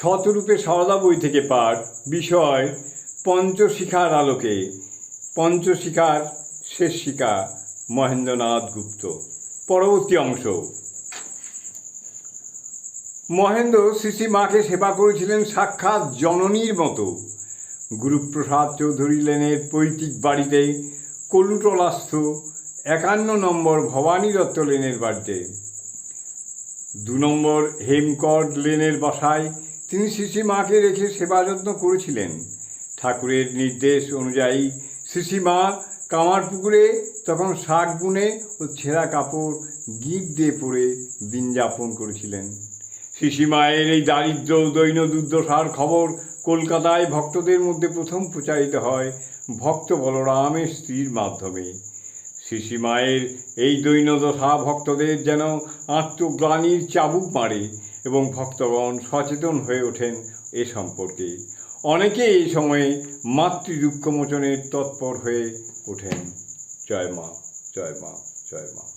শতরূপে সারদা বই থেকে পাঠ, বিষয়, পঞ্চশিখার আলোকে। পঞ্চশিখার শেষ শিখা মহেন্দ্রনাথ গুপ্ত। পরবর্তী অংশ। মহেন্দ্র শ্রী মাকে সেবা করেছিলেন সাক্ষাৎ জননীর মতো। গুরুপ্রসাদ চৌধুরী লেনের পৈতৃক বাড়িতে, কলুটলাস্থ একান্ন নম্বর ভবানী দত্ত লেনের বাড়িতে। দু নম্বর হেমকট লেনের বাসায় তিনি শ্রী মাকে রেখে সেবা যত্ন করেছিলেন। ঠাকুরের নির্দেশ অনুযায়ী শ্রীমা কামারপুকুরে তখন শাক বুনে ও ছেঁড়া কাপড় গিট দিয়ে পরে দিন যাপন করেছিলেন শিশিমায়ের এই দারিদ্র দৈন দুর্দশার খবর কলকাতায় ভক্তদের মধ্যে প্রথম প্রচারিত হয় ভক্ত বলরামের স্ত্রীর মাধ্যমে। শিশিমায়ের এই দৈন্যদশা ভক্তদের যেন আত্মগ্লানির চাবুক মারে এবং ভক্তগণ সচেতন হয়ে ওঠেন এ সম্পর্কে। অনেকে এই সময়ে মাতৃ দুঃখমোচনের তৎপর হয়ে ওঠেন। জয় মা জয় মা জয় মা।